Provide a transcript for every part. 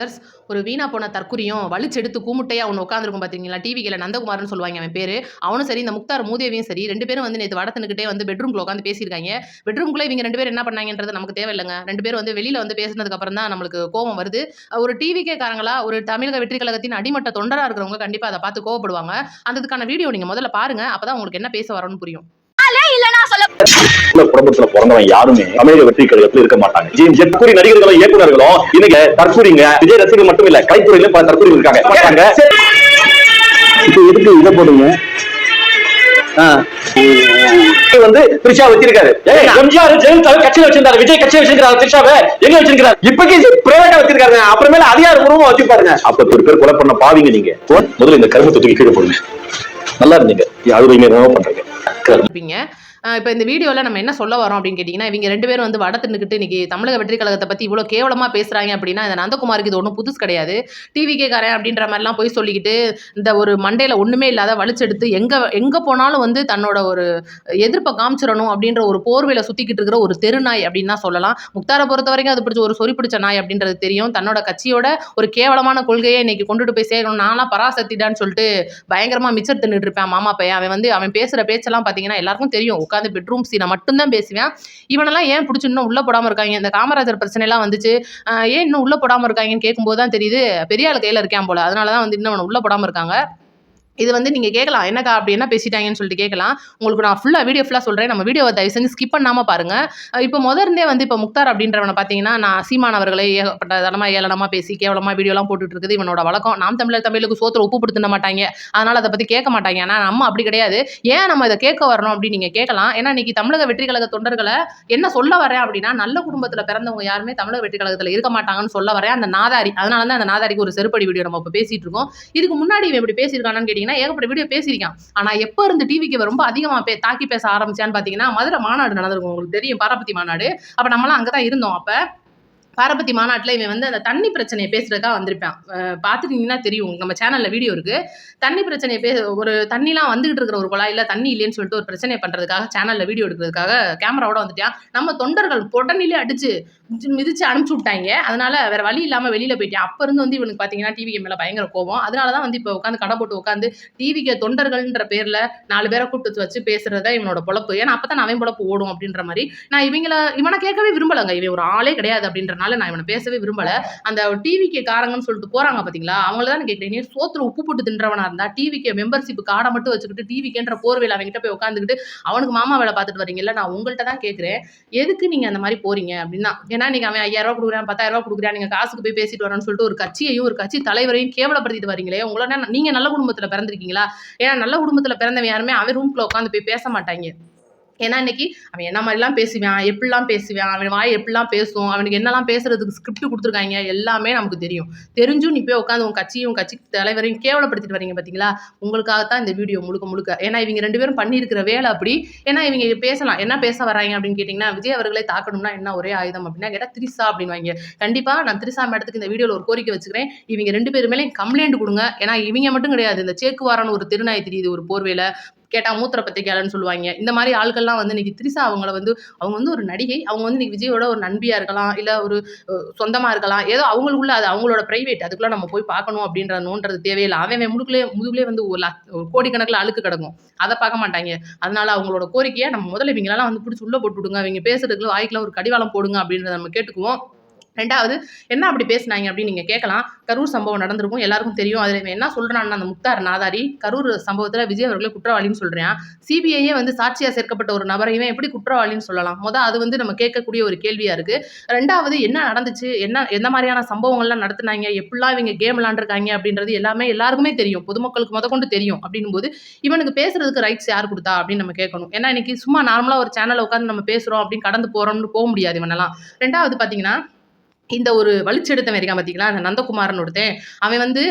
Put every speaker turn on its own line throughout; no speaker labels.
Sisters, ஒரு வீணா போன தற்குறியும், வலிச்செடுத்து கூமுட்டையா அவன் உட்காந்துருக்கும் பார்த்தீங்களா, டிவிக்கில நந்தகுமார்னு சொல்லுவாங்க அவன் பேர் அவனும் சரி, இந்த முக்தார் மூதேவியும் சரி, ரெண்டு பேரும் வந்து நேற்று வடத்தினுக்கிட்டே வந்து பெட்ரூம்குள்ள உட்காந்து பேசியிருக்காங்க பெட்ரூம்குள்ளே இவங்க ரெண்டு பேரும் என்ன பண்ணாங்கன்றது நமக்கு தேவையில்லைங்க ரெண்டு பேரும் வந்து வெளியில் வந்து பேசினதுக்கு அப்புறம் தான் நம்மளுக்கு கோவம் வருது. ஒரு டிவிக்கே காரங்களா, ஒரு தமிழக வெற்றி கழகத்தின் அடிமட்ட தொண்டராக இருக்கிறவங்க கண்டிப்பாக அதை பார்த்து கோவப்படுவாங்க. அதுக்கான வீடியோ நீங்கள் முதல்ல பாருங்க. அப்பதான் உங்களுக்கு என்ன பேச வரோம்னு புரியும்.
இந்த குடும்பத்துல பிறந்தவன் யாருமே தமிழக வெற்றி கழகத்துல இருக்க மாட்டாங்க? ஜி- தற்கூரி நடிகர்களும் இயக்குனர்களும் இன்னைக்கு தற்கூரிங்க விஜய் ரசிகர்கள் மட்டும் இல்ல கலைத்துறையிலும் பல தற்கூரி இருக்காங்க. இப்ப எதுக்கு இதை போடுங்க வந்து த்ரிஷா வச்சிருக்காரு. ஏய், எம்ஜிஆர் ஜெயலலிதா கட்சியில வச்சிருந்தாரு விஜய் கட்சியில வச்சிருக்காரு த்ரிஷாவை. எங்க வச்சிருக்காரு இப்பக்கு பிரைவேட்டா வச்சிருக்காருங்க அப்புறமேல அதிகாரப்பூர்வமா வச்சிருப்பாருங்க அப்ப ஒரு பேர் கொலை பண்ண பாவீங்க நீங்க. முதல்ல இந்த கருமத்தை தூக்கி கீழே போடுங்க. நல்லா இருந்தீங்க. அது என்னவோ பண்றீங்க.
இருப்பீங்க. இப்போ இந்த வீடியோவில் நம்ம என்ன சொல்ல வரோம் அப்படின்னு கேட்டிங்கன்னா இவங்க ரெண்டு பேரும் வந்து வட தின்னுக்கிட்டு இன்னைக்கு தமிழக வெற்றி கழகத்தை பற்றி இவ்வளோ கேவலமாக பேசுகிறாங்க அப்படின்னா, இந்த நந்தகுமாருக்கு இது ஒன்றும் புதுசு கிடையாது. டிவிகே காரன் அப்படின்ற மாதிரிலாம் போய் சொல்லிக்கிட்டு, இந்த ஒரு மண்டையில் ஒன்றுமே இல்லாத வலிச்செடுத்து எங்கே எங்கே போனாலும் வந்து தன்னோட ஒரு எதிர்ப்பை காமிச்சிடணும் அப்படின்ற ஒரு போர்வையில் சுற்றிக்கிட்டு இருக்கிற ஒரு தெருநாய் அப்படின்னு தான் சொல்லலாம். பொறுத்த வரைக்கும் அது பிடிச்ச ஒரு சொறி பிடிச்ச நாய் அப்படின்றது தெரியும். தன்னோட கட்சியோட ஒரு கேவலமான கொள்கையை இன்னைக்கு கொண்டுட்டு போய் சேரணும் நான்லாம் பராசக்திடான்னு சொல்லிட்டு பயங்கரமாக மிச்சர் தின்னுட்டு இருப்பேன் மாமா பையன். அவன் வந்து அவன் பேசுகிற பேச்செல்லாம் பார்த்தீங்கன்னா, எல்லாருக்கும் தெரியும். உட்காந்து பெட்ரூம் சீனை மட்டும் தான் இவனெல்லாம் ஏன் பிடிச்சி இன்னும் உள்ள போடாமல் இருக்காங்க இந்த காமராஜர் பிரச்சனைலாம் வந்துச்சு. ஏன் இன்னும் உள்ள போடாமல் இருக்காங்கன்னு கேட்கும்போது தான் தெரியுது, பெரிய கையில் இருக்கேன் இருக்கான் போல. அதனால தான் வந்து இன்னும் அவனை உள்ள போடாமல் இருக்காங்க. இது வந்து நீங்கள் கேட்கலாம். என்னக்கா அப்படி என்ன பேசிட்டாங்கன்னு சொல்லிட்டு கேட்கலாம். உங்களுக்கு நான் ஃபுல்லாக வீடியோ ஃபுல்லாக சொல்கிறேன் நம்ம வீடியோவை தயவு செஞ்சு ஸ்கிப் பண்ணாமல் பாருங்கள் இப்போ இப்ப இருந்தே வந்து இப்போ முக்தார் அப்படின்றவனை பார்த்தீங்கன்னா, நான் சீமானவர்களை ஏகப்பட்ட தனமாக ஏளனமாக பேசி கேவலமாக வீடியோலாம் போட்டுட்டு இருக்குது இவனோட வழக்கம். நாம் தமிழர் தமிழுக்கு சோத்திர உப்பு போட்டு மாட்டாங்க அதனால் அதை பற்றி கேட்க மாட்டாங்க ஆனால் நம்ம அப்படி கிடையாது. ஏன் நம்ம இதை கேட்க வரணும் அப்படின்னு நீங்கள் கேட்கலாம். ஏன்னா இன்னைக்கு தமிழக வெற்றி கழக தொண்டர்களை என்ன சொல்ல வரேன் அப்படின்னா, நல்ல குடும்பத்தில் பிறந்தவங்க யாருமே தமிழக வெற்றி கழகத்தில் இருக்க மாட்டாங்கன்னு சொல்ல வரேன். அந்த நாதாரி. அதனால தான் அந்த நாதாரிக்கு ஒரு செருப்படி வீடியோ நம்ம இப்போ பேசிகிட்டு இருக்கோம். இதுக்கு முன்னாடி இவன் இப்படி பேசியிருக்கானான்னு கேட்டீங்கன்னா, ஏகப்பட்ட வீடியோ பேசியிருக்கான். ஆனால் எப்போ இருந்து டிவிக்கு ரொம்ப அதிகமாக பே தாக்கி பேச ஆரம்பிச்சான்னு பார்த்தீங்கன்னா, மதுரை மாநாடு நடந்திருக்கும். உங்களுக்கு தெரியும் பாரபத்தி மாநாடு. அப்போ நம்மலாம் அங்கே தான் இருந்தோம் அப்போ பாரபத்தி மாநாட்டில் இவன் வந்து அந்த தண்ணி பிரச்சனையை பேசுறதுக்காக வந்திருப்பான். பார்த்துட்டீங்கன்னா தெரியும். நம்ம சேனல்ல வீடியோ இருக்கு. தண்ணி பிரச்சனையை பேச ஒரு தண்ணிலாம் வந்துகிட்டு இருக்கிற ஒரு குழாயில் தண்ணி இல்லைன்னு சொல்லிட்டு ஒரு பிரச்சனையை பண்றதுக்காக சேனல்ல வீடியோ எடுக்கிறதுக்காக கேமராவோட வந்துட்டான். நம்ம தொண்டர்கள் பொடனிலே அடிச்சு மிதிச்சு அனுப்பிச்சி அனுப்பிச்சு அதனால் அதனால வேற வழி இல்லாமல் வெளியில போயிட்டான். அப்ப இருந்து வந்து இவனுக்கு பார்த்தீங்கன்னா, டிவி மேலே பயங்கர கோபம் அதனால தான் வந்து இப்ப உட்காந்து கடை போட்டு உட்காந்து டிவிக்கு தொண்டர்கள்ன்ற பேர்ல நாலு பேரை கூப்பிட்டு வச்சு பேசுறது இவனோட பொழப்பு. ஏன்னா அப்பதான் அவன் பொழப்பு ஓடும் அப்படின்ற மாதிரி நான் இவங்கள இவனை கேட்கவே விரும்பலங்க. இவன் ஒரு ஆளே கிடையாது அப்படின்ற அதனால நான் இவனை பேசவே விரும்பல. அந்த டிவிக்கு காரங்கன்னு சொல்லிட்டு போறாங்க பார்த்தீங்களா, அவங்கள தான் கேட்டேன் நீ சோத்துல உப்பு போட்டு தின்றவனா இருந்தா, டிவிக்கு மெம்பர்ஷிப் கார்டை மட்டும் வச்சுக்கிட்டு, டிவிகேன்ற போர்வையில அவன்கிட்ட போய் உட்காந்துக்கிட்டு அவனுக்கு மாமா வேலை பார்த்துட்டு வரீங்கல்ல, நான் உங்கள்ட்ட தான் கேட்குறேன் எதுக்கு நீங்க அந்த மாதிரி போறீங்க அப்படின்னா? ஏன்னா நீங்க அவன் ஐயாயிரம் ரூபா கொடுக்குறான் பத்தாயிரம் ரூபா நீங்க காசுக்கு போய் பேசிட்டு வரேன்னு சொல்லிட்டு ஒரு கட்சியையும், ஒரு கட்சி தலைவரையும் கேவலப்படுத்திட்டு வரீங்களே, உங்களோட நீங்க நல்ல குடும்பத்துல பிறந்திருக்கீங்களா? ஏன்னா நல்ல குடும்பத்துல பிறந்தவன் யாருமே அவன் ரூம்குள்ள உட்காந்து போய் பேச மாட்டாங்க. ஏன்னா இன்னைக்கு அவன் என்ன மாதிரிலாம் பேசுவான், எப்படிலாம் பேசுவான், அவன் வாய் எப்படிலாம் பேசும், அவனுக்கு என்னெல்லாம் பேசுறதுக்கு ஸ்கிரிப்ட் கொடுத்துருக்காங்க எல்லாமே நமக்கு தெரியும். தெரிஞ்சும் நீ போய் உட்காந்து உன் கட்சியும், உன் கட்சி தலைவரையும் கேவலப்படுத்திட்டு வரீங்க பார்த்தீங்களா, உங்களுக்காக தான் இந்த வீடியோ முழுக்க முழுக்க. ஏன்னா இவங்க ரெண்டு பேரும் பண்ணியிருக்கிற வேலை அப்படி. ஏன்னா இவங்க பேசலாம். என்ன பேச வராங்க அப்படின்னு கேட்டிங்கன்னா விஜய் அவர்களை தாக்கணும்னா என்ன ஒரே ஆயுதம் அப்படின்னா கேட்டால் திரிசா அப்படின்வாங்க கண்டிப்பாக நான் திரிஷா மேடத்துக்கு இந்த வீடியோவில் ஒரு கோரிக்கை வச்சுக்கிறேன். இவங்க ரெண்டு பேருமே கம்ப்ளைண்ட் கொடுங்க ஏன்னா இவங்க மட்டும் கிடையாது. இந்த சேக்குவாரான்னு ஒரு திருநாய் தெரியுது ஒரு போர்வையில் கேட்டால் மூத்திர பத்திரிகையாளர்னு சொல்லுவாங்க இந்த மாதிரி ஆட்கள்லாம் வந்து இன்னைக்கு திரிசா அவங்கள வந்து அவங்க வந்து ஒரு நடிகை. அவங்க வந்து இன்னைக்கு விஜயோட ஒரு நண்பியாக இருக்கலாம். இல்லை ஒரு சொந்தமாக இருக்கலாம். ஏதோ அவங்களுக்குள்ள அது அவங்களோட பிரைவேட். அதுக்குள்ள நம்ம போய் பார்க்கணும் அப்படின்ற நோன்றது தேவையில்லை அவன் அவன் முதுகுலே வந்து ஒரு கோடிக்கணக்கில் அழுக்கு கிடக்கும். அதை பார்க்க மாட்டாங்க அதனால அவங்களோட கோரிக்கையை நம்ம முதல்ல இவங்களெல்லாம் வந்து பிடிச்சி உள்ள போட்டு விடுங்க. இவங்க பேசுறதுக்குள்ள வாய்க்குள்ள ஒரு கடிவாளம் போடுங்க அப்படின்றத நம்ம கேட்டுக்குவோம். ரெண்டாவது என்ன அப்படி பேசினாங்க அப்படின்னு நீங்கள் கேட்கலாம். கரூர் சம்பவம் நடந்திருக்கும். எல்லாருக்கும் தெரியும். அதில் என்ன சொல்கிறான்னு அந்த முக்தார் நாதாரி, கரூர் சம்பவத்தில் விஜய் அவர்களை குற்றவாளின்னு சொல்கிறேன் சிபிஐயே வந்து சாட்சியாக சேர்க்கப்பட்ட ஒரு நபரையுமே எப்படி குற்றவாளின்னு சொல்லலாம்? மொதல் அது வந்து நம்ம கேட்கக்கூடிய ஒரு கேள்வியாக இருக்குது ரெண்டாவது என்ன நடந்துச்சு? என்ன எந்த மாதிரியான சம்பவங்கள்லாம் நடத்தினாங்க எப்படிலாம் இவங்க கேம் விளாண்டுருக்காங்க அப்படின்றது எல்லாமே எல்லாருக்குமே தெரியும். பொதுமக்களுக்கு மொதற்கொண்டு தெரியும். அப்படின்னும்போது இவனுக்கு பேசுறதுக்கு ரைட்ஸ் யார் கொடுத்தா அப்படின்னு நம்ம கேட்கணும். ஏன்னா இன்னைக்கு சும்மா நார்மலாக ஒரு சேனலில் உட்காந்து நம்ம பேசுகிறோம் அப்படின்னு கடந்து போகிறோம்னு போக முடியாது இவனெல்லாம். ரெண்டாவது பார்த்தீங்கன்னா, இந்த ஒரு வலிச்செடுத்தவன் இருக்கான் பார்த்தீங்களா, அந்த நந்தகுமார்ன்னு ஒருத்தன். அவன் வந்து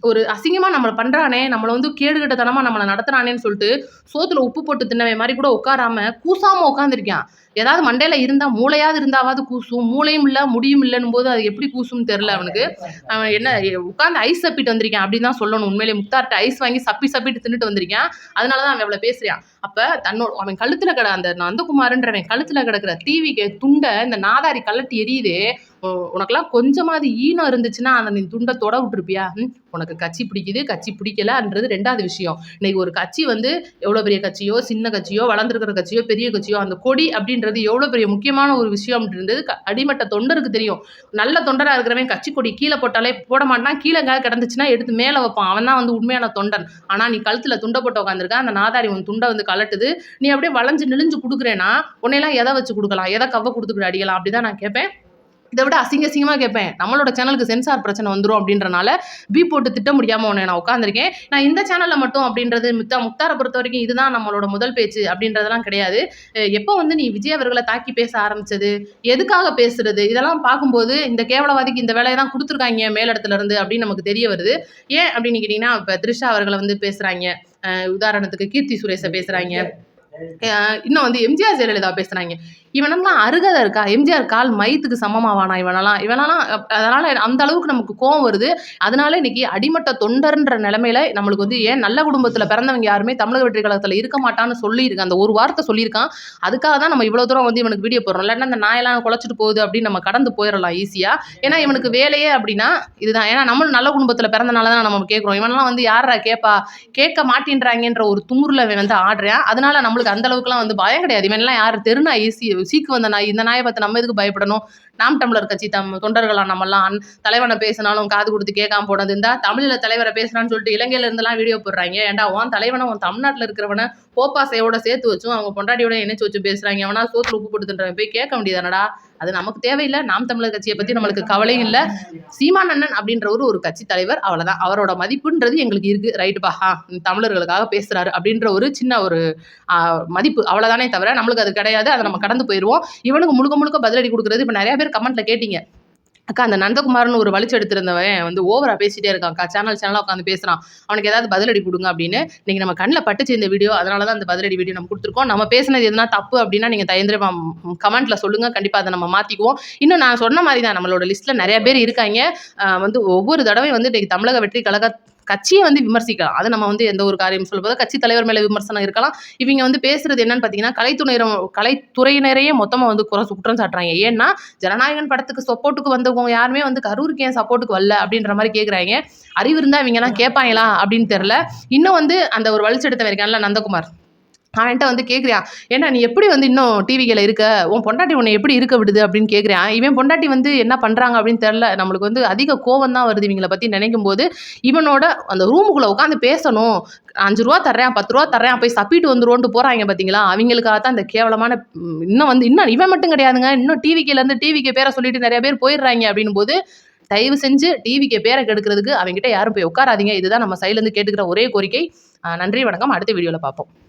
ஒரு அசிங்கமாக நம்மளை பண்ணுறானே நம்மளை வந்து கேடுகட்டத்தனமாக நம்மளை நடத்துறானேன்னு சொல்லிட்டு, சோத்துல உப்பு போட்டு தின்னவன் மாதிரி கூட உட்காராம, கூசாமல் உட்காந்துருக்கான் ஏதாவது மண்டையில இருந்தா மூளையாவது இருந்தாவது கூசும். மூளையும் இல்ல முடியும் இல்லைன்னும் போது அது எப்படி கூசும்னு தெரியல அவனுக்கு. அவன் என்ன உட்காந்து ஐஸ் சப்பிட்டு வந்திருக்கேன் அப்படின்னு தான் சொல்லணும். உண்மையிலே முக்தார்ட்ட ஐஸ் வாங்கி சப்பி சப்பிட்டு தின்னுட்டு வந்திருக்கேன். அதனால தான் அவன் இவ்வளவு பேசுறான். அப்ப தன்னோட அவன் கழுத்துல கிட அந்த நந்தகுமார்ன்றவன் கழுத்துல கிடக்குற டிவிக்கு துண்டை இந்த நாதாரி கலட்டி எரியுதே. உனக்கெல்லாம் கொஞ்சமாவது ஈனம் இருந்துச்சுன்னா அந்த நீ துண்டை தொட விட்டுருப்பியா? உனக்கு கட்சி பிடிக்குது கட்சி பிடிக்கலன்றது ரெண்டாவது விஷயம். இன்னைக்கு ஒரு கட்சி வந்து எவ்வளோ பெரிய கட்சியோ சின்ன கட்சியோ வளர்ந்துருக்கிற கட்சியோ பெரிய கட்சியோ அந்த கொடி அப்படின்றது எவ்வளோ பெரிய முக்கியமான ஒரு விஷயம் அப்படின்றது அடிமட்ட தொண்டருக்கு தெரியும். நல்ல தொண்டராக இருக்கிறவன் கட்சி கொடி கீழே போட்டாலே போட மாட்டான். கீழே எங்கேயாவது கிடந்துச்சுன்னா எடுத்து மேலே வைப்பான். அவன் தான் வந்து உண்மையான தொண்டன். ஆனால் நீ கழுத்தில் துண்டை போட்டு உட்காந்துருக்க அந்த நாதாரி உன் துண்டை வந்து கலட்டுது நீ அப்படியே வளைஞ்சு நெளிஞ்சு கொடுக்குறேன்னா உன்னையெல்லாம் எதை வச்சு கொடுக்கலாம்? எதை கவ கொடுத்துக்கிட்டு அடிக்கலாம்? அப்படி தான் நான் கேட்பேன். இதை விட அசிங்க அசிங்கமாக கேட்பேன். நம்மளோட சேனலுக்கு சென்சார் பிரச்சனை வந்துடும் அப்படின்றனால பி போட்டு திட்ட முடியாமல் உன்னை நான் உட்காந்துருக்கேன் நான் இந்த சேனலில் மட்டும் அப்படின்றது முத்தா முக்தாரை பொறுத்த வரைக்கும் இதுதான் நம்மளோட முதல் பேச்சு அப்படின்றதெல்லாம் கிடையாது. எப்போ வந்து நீ விஜய் அவர்களை தாக்கி பேச ஆரம்பித்தது எதுக்காக பேசுறது? இதெல்லாம் பார்க்கும்போது இந்த கேவலவாதிக்கு இந்த வேலையை தான் கொடுத்துருக்காங்க மேலிடத்துலேருந்து அப்படின்னு நமக்கு தெரிய வருது. ஏன் அப்படின்னு கேட்டிங்கன்னா இப்போ த்ரிஷா அவர்களை வந்து பேசுகிறாங்க உதாரணத்துக்கு கீர்த்தி சுரேஷை பேசுகிறாங்க இன்னும் வந்து எம்ஜிஆர் ஜெயலலிதா பேசுகிறாங்க இவனெல்லாம் அருகதை இருக்கா? எம்ஜிஆர் கால் மயத்துக்கு சமமாவானா இவனெல்லாம்? இவனெல்லாம் அதனால் அதனால அந்த அளவுக்கு நமக்கு கோவம் வருது. அதனால இன்னைக்கு அடிமட்ட தொண்டர்ன்ற நிலைமையில நம்மளுக்கு வந்து ஏன் நல்ல குடும்பத்துல பிறந்தவங்க யாருமே தமிழக வெற்றி கழகத்துல இருக்க மாட்டான்னு சொல்லியிருக்கான் அந்த ஒரு வார்த்தை சொல்லியிருக்கான். அதுக்காக தான் நம்ம இவ்வளவு தூரம் வந்து இவனுக்கு வீடியோ போடுறோம். இல்லைன்னா அந்த நாயெல்லாம் குலைச்சிட்டு போகுது அப்படின்னு நம்ம கடந்து போயிடலாம் ஈஸியா ஏன்னா இவனுக்கு வேலையே அப்படின்னா இதுதான். ஏன்னா நம்மளும் நல்ல குடும்பத்துல பிறந்தனால தான் நம்ம கேட்குறோம். இவனெல்லாம் வந்து யாரா கேட்பா கேட்க மாட்டேன்றாங்கன்ற ஒரு துமுறில் வந்து ஆடுறான். அதனால நம்மளுக்கு அந்த அளவுக்குலாம் வந்து பயம் கிடையாது. இவன்லாம் யார்? தெரு நாய் ஈஸி சீக்கு வந்த நாய். இந்த நாயை பார்த்து நம்ம எதுக்கு பயப்படணும்? நாம் டம்ளர் கட்சி தம் தொண்டர்களா நம்மலாம் அன்- தலைவனை பேசினாலும் காது கொடுத்து கேட்காம போனது இருந்தால் தமிழில் தலைவரை பேசுனான்னு சொல்லிட்டு இலங்கையில இருந்தெல்லாம் வீடியோ போடுறாங்க. ஏன்டா உன் தலைவனை உன் தமிழ்நாட்டில் இருக்கிறவனை கோப்பாசையோட சேர்த்து வச்சும் அவங்க பொண்டாட்டியோட இணைச்சு வச்சு பேசுகிறாங்க அவனா சோத்துல உப்பு போட்டுன்றவன் போய் கேட்க வேண்டியதானடா அது நமக்கு தேவையில்லை நாம் தமிழர் கட்சியை பத்தி நம்மளுக்கு கவலையும் இல்லை. சீமான் அண்ணன் அப்படின்றவர் ஒரு கட்சி தலைவர் அவ்வளவுதான். அவரோட மதிப்புன்றது எங்களுக்கு இருக்கு. ரைட்டுப்பா தமிழர்களுக்காக பேசுறாரு அப்படின்ற ஒரு சின்ன ஒரு மதிப்பு. அவ்வளவுதானே தவிர நம்மளுக்கு அது கிடையாது. அதை நம்ம கடந்து போயிடுவோம் இவனுக்கு முழுக்க முழுக்க பதிலடி கொடுக்குறது. இப்போ நிறைய பேர் கமெண்ட்ல கேட்டீங்க. அக்கா அந்த நந்தகுமார்னு ஒரு வலிச்சு எடுத்திருந்தவன் வந்து ஓவராக பேசிட்டே இருக்கான். அக்கா சேனல் சேனலாக உட்காந்து பேசுகிறான் அவனுக்கு ஏதாவது பதிலடி கொடுங்க அப்படின்னு நீங்கள் நம்ம கண்ணில் பட்டுச்சு இந்த வீடியோ அதனால தான் அந்த பதிலடி வீடியோ நம்ம கொடுத்துருக்கோம். நம்ம பேசினது எதுனா தப்பு அப்படின்னா நீங்கள் தயந்திரமா கமெண்ட்டில் சொல்லுங்கள் கண்டிப்பாக அதை நம்ம மாற்றிக்குவோம் இன்னும் நான் சொன்ன மாதிரி தான் நம்மளோட லிஸ்ட்டில் நிறைய பேர் இருக்காங்க. வந்து ஒவ்வொரு தடவை வந்து இன்றைக்கு தமிழக வெற்றி கழக கட்சியை வந்து விமர்சிக்கலாம். அது நம்ம வந்து எந்த ஒரு காரியம் சொல்லும்போது கட்சி தலைவர் மேலே விமர்சனம் இருக்கலாம். இவங்க வந்து பேசுறது என்னன்னு பார்த்தீங்கன்னா கலைத்துறையினர் கலைத்துறையினரையே மொத்தமாக வந்து குறை குற்றம் சாட்டுறாங்க. ஏன்னா ஜனநாயகன் படத்துக்கு சப்போர்ட்டுக்கு வந்தவங்க யாருமே வந்து கரூருக்கு ஏன் சப்போர்ட்டுக்கு வரல அப்படின்ற மாதிரி கேட்குறாங்க அறிவு இருந்தால் இவங்கெல்லாம் கேட்பாங்களா அப்படின்னு தெரில இன்னும் வந்து அந்த ஒரு வலிச்செடுத்தவன் இருக்கான்ல நந்தகுமார். அவன்கிட்ட வந்து கேட்குறான் ஏன்னா நீ எப்படி வந்து இன்னும் டிவிக்கில் இருக்க? உன் பொண்டாட்டி உன்னை எப்படி இருக்க விடுது? அப்படின்னு கேட்குறான் இவன் பொண்டாட்டி வந்து என்ன பண்ணுறாங்க அப்படின்னு தெரில நம்மளுக்கு வந்து அதிக கோவம் தான் வருது இவங்களை பற்றி நினைக்கும் போது இவனோட அந்த ரூமுக்குள்ளே உட்காந்து பேசணும். அஞ்சு ரூபா தர்றேன் பத்து ரூபா தர்றேன் போய் சப்பிட்டு வந்துருவோன்ட்டு போகிறாங்க பார்த்தீங்களா அவங்களுக்காக தான் இந்த கேவலமான இன்னும் வந்து இன்னும் இவன் மட்டும் கிடையாதுங்க. இன்னும் டிவிக்கிலேருந்து டிவிக்கு பேரை சொல்லிட்டு நிறைய பேர் போயிடுறாங்க அப்படின்னும் போது தயவு செஞ்சு டிவிக்கு பேரை கெடுக்கிறதுக்கு அவங்ககிட்ட யாரும் போய் உட்காராதீங்க. இதுதான் நம்ம சைட்லேருந்து கேட்டுக்கிற ஒரே கோரிக்கை. நன்றி வணக்கம். அடுத்த வீடியோவில் பார்ப்போம்